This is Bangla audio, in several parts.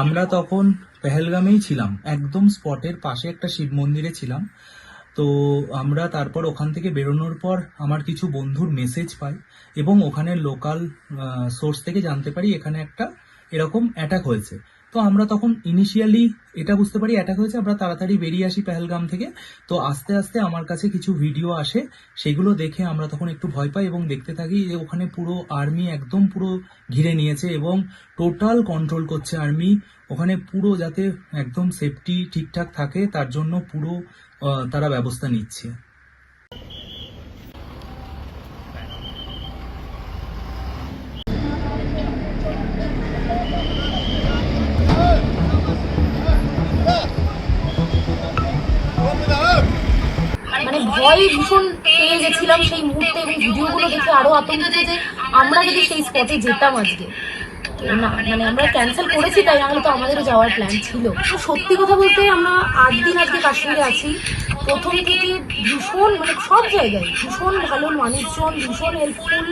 আমরা তখন পেহেলগামেই ছিলাম, একদম স্পটের পাশে একটা শিব মন্দিরে ছিলাম। তো আমরা তারপর ওখান থেকে বেরোনোর পর আমার কিছু বন্ধুর মেসেজ পাই এবং ওখানে লোকাল সোর্স থেকে জানতে পারি এখানে একটা এরকম অ্যাটাক হয়েছে। তো আমরা তখন ইনিশিয়ালি এটা বুঝতে পারি অ্যাটাক হয়েছে, আমরা তাড়াতাড়ি বেরিয়ে আসি পেহেলগাম থেকে। তো আস্তে আস্তে আমার কাছে কিছু ভিডিও আসে, সেগুলো দেখে আমরা তখন একটু ভয় পাই এবং দেখতে থাকি যে ওখানে পুরো আর্মি একদম পুরো ঘিরে নিয়েছে এবং টোটাল কন্ট্রোল করছে আর্মি ওখানে পুরো যাতে একদম সেফটি ঠিকঠাক থাকে, তার জন্য পুরো তারা ব্যবস্থা নিচ্ছে। ভয় ভীষণ পেয়ে গেছিলাম সেই মুহূর্তে এবং ভিডিওগুলো দেখে আরও আতঙ্কিত যে আমরা যদি সেই স্পটে যেতাম আজকে। না মানে আমরা ক্যান্সেল করেছি তাই নাহলে তো আমাদেরও যাওয়ার প্ল্যান ছিল। তো সত্যি কথা বলতে আমরা আট দিন আজকে কাশ্মীরে আছি। প্রথম থেকে ভীষণ মানে সব জায়গায় ভীষণ ভালো মানুষজন, ভীষণ হেল্পফুল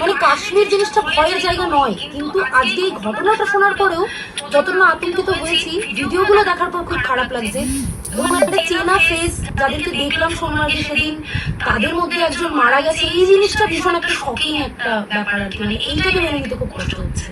মানে কাশ্মীর জিনিসটা ভয়ের জায়গা নয়, কিন্তু আজকে এই ঘটনাটা শোনার পরেও যত না আতঙ্কিত হয়েছি, ভিডিওগুলো দেখার পর খুব খারাপ লাগছে। এবং একটা চেনা ফেস যাদেরকে দেখলাম সোমবারে সেদিন, তাদের মধ্যে একজন মারা গেছে। এই জিনিসটা ভীষণ একটা শকিং একটা ব্যাপার আর কি। মানে এইটাকে মেনে নিতে খুব কষ্ট হচ্ছে।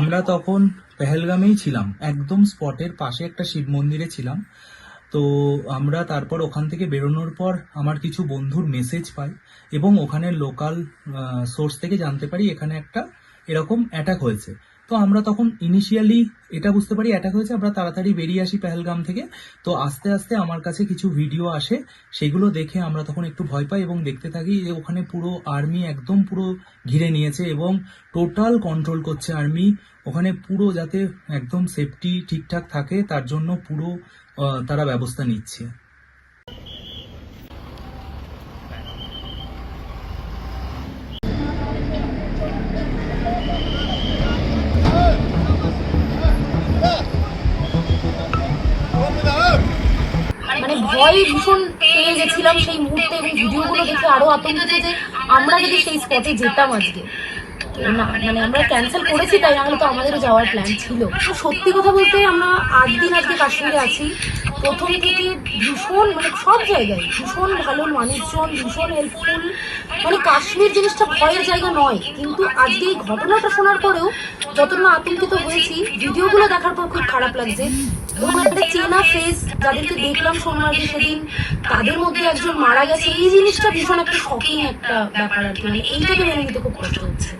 আমরা তখন পেহেলগামেই ছিলাম, একদম স্পটের পাশে একটা শিব মন্দিরে ছিলাম। তো আমরা তারপর ওখান থেকে বেরোনোর পর আমার কিছু বন্ধুর মেসেজ পাই এবং ওখানে লোকাল সোর্স থেকে জানতে পারি এখানে একটা এরকম অ্যাটাক হয়েছে। তো আমরা তখন ইনিশিয়ালি এটা বুঝতে পারি অ্যাটাক হয়েছে, আমরা তাড়াতাড়ি বেরিয়ে আসি পেহেলগাম থেকে। তো আস্তে আস্তে আমার কাছে কিছু ভিডিও আসে, সেগুলো দেখে আমরা তখন একটু ভয় পাই এবং দেখতে থাকি যে ওখানে পুরো আর্মি একদম পুরো ঘিরে নিয়েছে এবং টোটাল কন্ট্রোল করছে আর্মি ওখানে পুরো যাতে একদম সেফটি ঠিকঠাক থাকে, তার জন্য পুরো তারা ব্যবস্থা নিচ্ছে। ভয় ভীষণ পেয়ে গেছিলাম সেই মুহূর্তে এবং ভিডিওগুলো দেখে আরও আতঙ্কিত যে আমরা যদি সেই স্পটে যেতাম আজকে। মানে আমরা ক্যান্সেল করেছি, তাই নাহলে তো আমাদেরও যাওয়ার প্ল্যান ছিল। তো সত্যি কথা বলতে আমরা আট দিন আজকে কাশ্মীরে আছি। প্রথম থেকে ভীষণ মানে সব জায়গায় ভীষণ ভালো মানুষজন, ভীষণ হেল্পফুল মানে কাশ্মীর জিনিসটা ভয়ের জায়গা নয়, কিন্তু আজকে এই ঘটনাটা শোনার পরেও যত না আতঙ্কিত হয়েছি, ভিডিওগুলো দেখার পর খুব খারাপ লাগছে। এবং একটা চেনা ফেস যাদেরকে দেখলাম সোমবারে সেদিন, তাদের মধ্যে একজন মারা গেছে। এই জিনিসটা ভীষণ একটা শকিং একটা ব্যাপার আর কি। মানে এইটাকে মেনে নিতে খুব কষ্ট হচ্ছে।